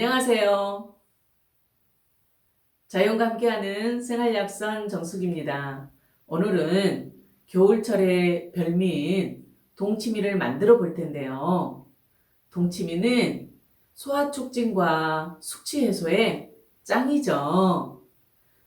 안녕하세요. 자연과 함께하는 생활약선 정숙입니다. 오늘은 겨울철의 별미인 동치미를 만들어 볼 텐데요. 동치미는 소화 촉진과 숙취 해소에 짱이죠.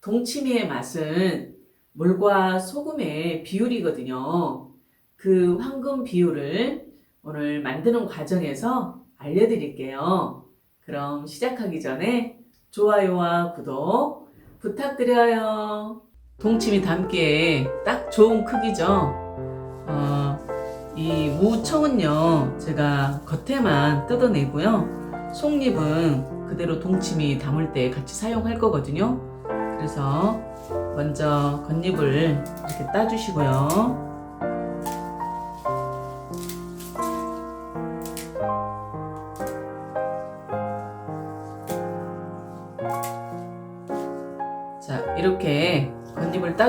동치미의 맛은 물과 소금의 비율이거든요. 그 황금 비율을 오늘 만드는 과정에서 알려드릴게요. 그럼 시작하기 전에 좋아요와 구독 부탁드려요. 동치미 담기에 딱 좋은 크기죠. 어, 이 무청은요, 제가 겉에만 뜯어내고요. 속잎은 그대로 동치미 담을 때 같이 사용할 거거든요. 그래서 먼저 겉잎을 이렇게 따주시고요.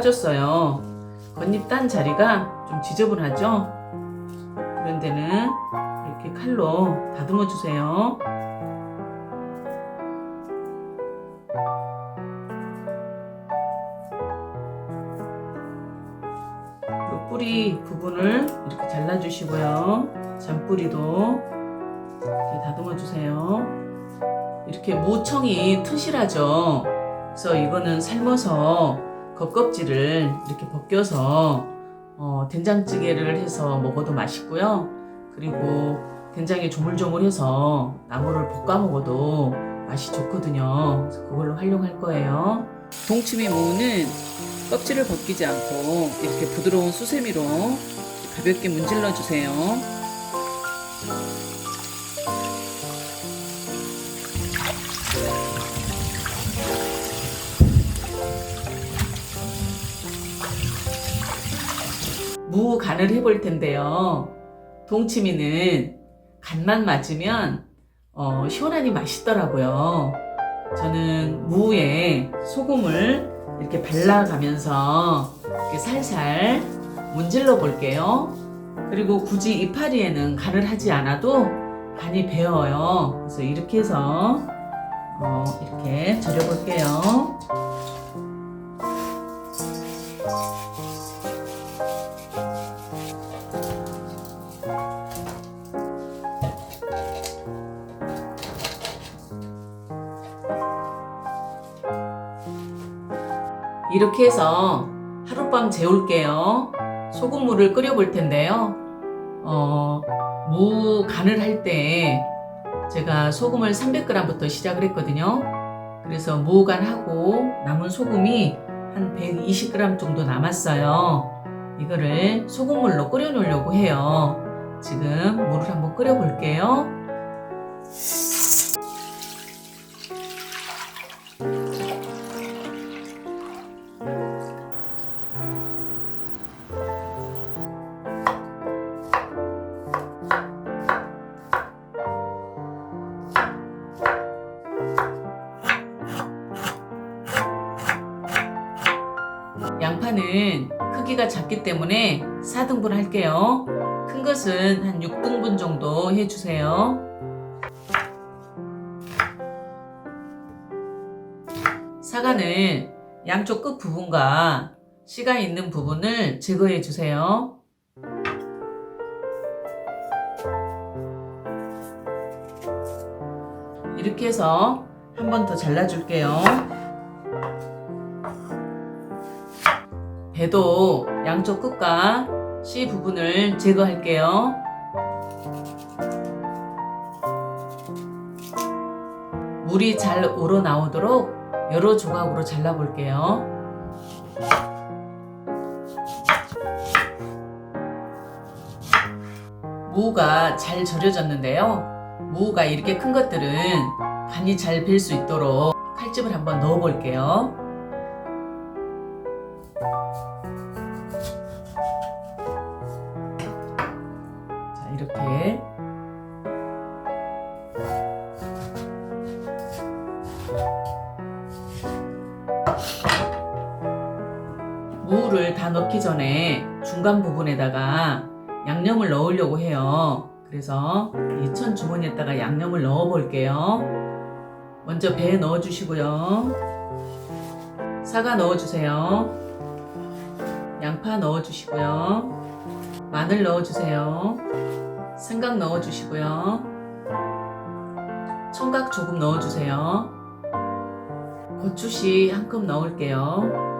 따줬어요. 겉잎 딴 자리가 좀 지저분하죠? 그런 데는 이렇게 칼로 다듬어 주세요. 요 뿌리 부분을 이렇게 잘라주시고요. 잔뿌리도 이렇게 다듬어 주세요. 이렇게 무청이 튼실하죠? 그래서 이거는 삶아서 겉껍질을 이렇게 벗겨서 어, 된장찌개를 해서 먹어도 맛있고요. 그리고 된장이 조물조물해서 나물을 볶아 먹어도 맛이 좋거든요. 그래서 그걸로 활용할 거예요. 동치미 무는 껍질을 벗기지 않고 이렇게 부드러운 수세미로 가볍게 문질러 주세요. 무 간을 해볼 텐데요. 동치미는 간만 맞으면 어, 시원하니 맛있더라고요. 저는 무에 소금을 이렇게 발라가면서 이렇게 살살 문질러 볼게요. 그리고 굳이 이파리에는 간을 하지 않아도 간이 배어요. 그래서 이렇게 해서 어, 이렇게 절여 볼게요. 이렇게 해서 하룻밤 재울게요. 소금물을 끓여 볼 텐데요. 어, 무 간을 할 때 제가 소금을 300g부터 시작을 했거든요. 그래서 무 간하고 남은 소금이 한 120g 정도 남았어요. 이거를 소금물로 끓여 놓으려고 해요. 지금 물을 한번 끓여 볼게요. 양파는 크기가 작기 때문에 4등분 할게요. 큰 것은 한 6등분 정도 해주세요. 사과는 양쪽 끝 부분과 씨가 있는 부분을 제거해 주세요. 이렇게 해서 한 번 더 잘라줄게요. 배도 양쪽 끝과 씨 부분을 제거할게요. 물이 잘 우러나오도록 여러 조각으로 잘라볼게요. 무가 잘 절여졌는데요. 무가 이렇게 큰 것들은 간이 잘 빌 수 있도록 칼집을 한번 넣어 볼게요. 이렇게 무를 다 넣기 전에 중간 부분에다가 양념을 넣으려고 해요. 그래서 이 천 주머니에다가 양념을 넣어 볼게요. 먼저 배에 넣어 주시고요. 사과 넣어 주세요. 양파 넣어 주시고요. 마늘 넣어주세요. 생강 넣어주시고요. 청각 조금 넣어주세요. 고추씨 한 컵 넣을게요.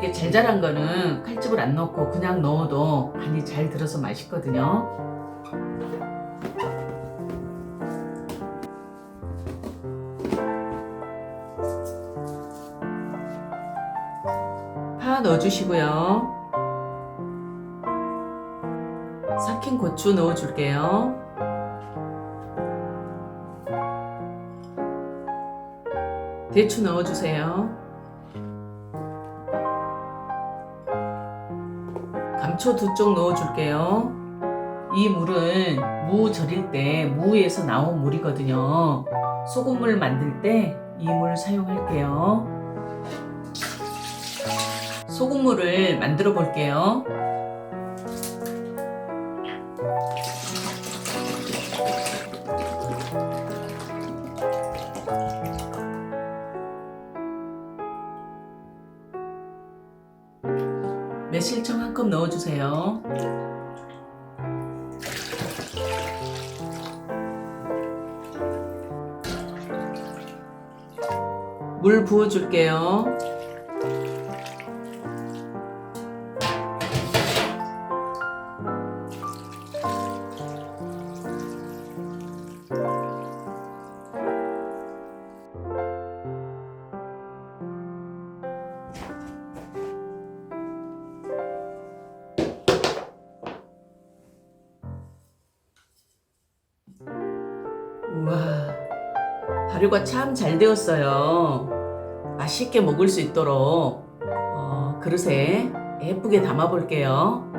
이게 잘 자란 거는 칼집을 안 넣고 그냥 넣어도 간이 잘 들어서 맛있거든요. 파 넣어주시고요. 삭힌 고추 넣어줄게요. 대추 넣어주세요. 감초 두 쪽 넣어줄게요. 이 물은 무 절일 때 무에서 나온 물이거든요. 소금물 만들 때 이 물 사용할게요. 소금물을 만들어 볼게요. 매실청 한 컵 넣어주세요. 물 부어줄게요. 우와, 발효가 참 잘 되었어요. 맛있게 먹을 수 있도록 어, 그릇에 예쁘게 담아 볼게요.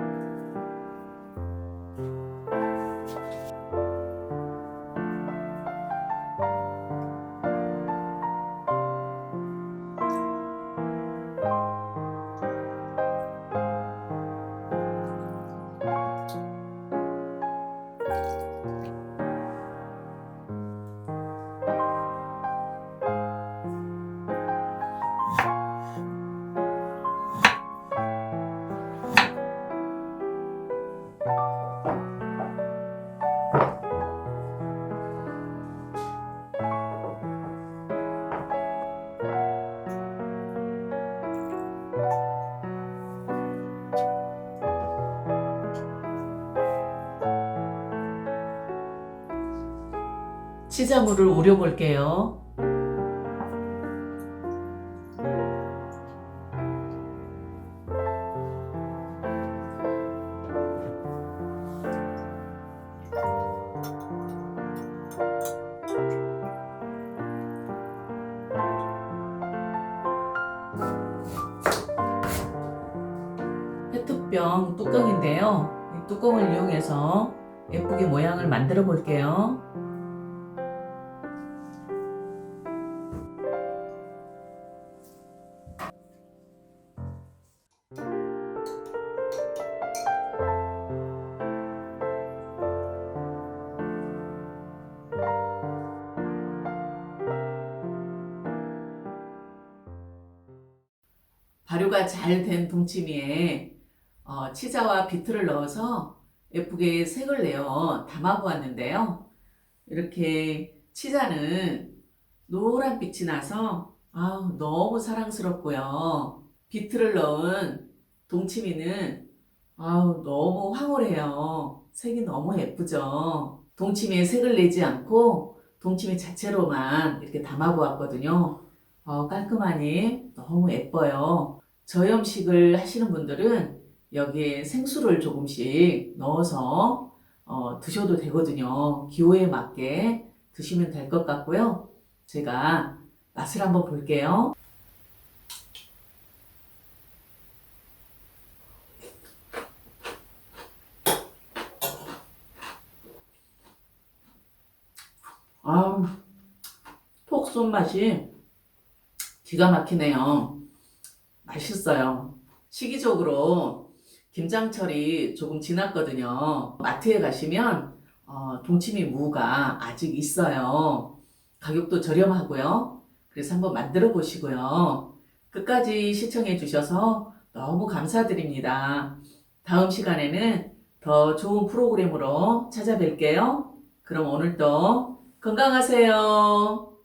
치자물을 우려 볼게요. 페트병 뚜껑인데요. 이 뚜껑을 이용해서 예쁘게 모양을 만들어 볼게요. 발효가 잘 된 동치미에 어, 치자와 비트를 넣어서 예쁘게 색을 내어 담아 보았는데요. 이렇게 치자는 노란 빛이 나서 아우, 너무 사랑스럽고요. 비트를 넣은 동치미는 아우, 너무 황홀해요. 색이 너무 예쁘죠. 동치미에 색을 내지 않고 동치미 자체로만 이렇게 담아 보았거든요. 어, 깔끔하니 너무 예뻐요. 저염식을 하시는 분들은 여기에 생수를 조금씩 넣어서 어, 드셔도 되거든요. 기호에 맞게 드시면 될 것 같고요. 제가 맛을 한번 볼게요. 아, 톡쏜 맛이 기가 막히네요. 맛있어요. 시기적으로 김장철이 조금 지났거든요. 마트에 가시면 어, 동치미 무가 아직 있어요. 가격도 저렴하고요. 그래서 한번 만들어 보시고요. 끝까지 시청해 주셔서 너무 감사드립니다. 다음 시간에는 더 좋은 프로그램으로 찾아뵐게요. 그럼 오늘도 건강하세요.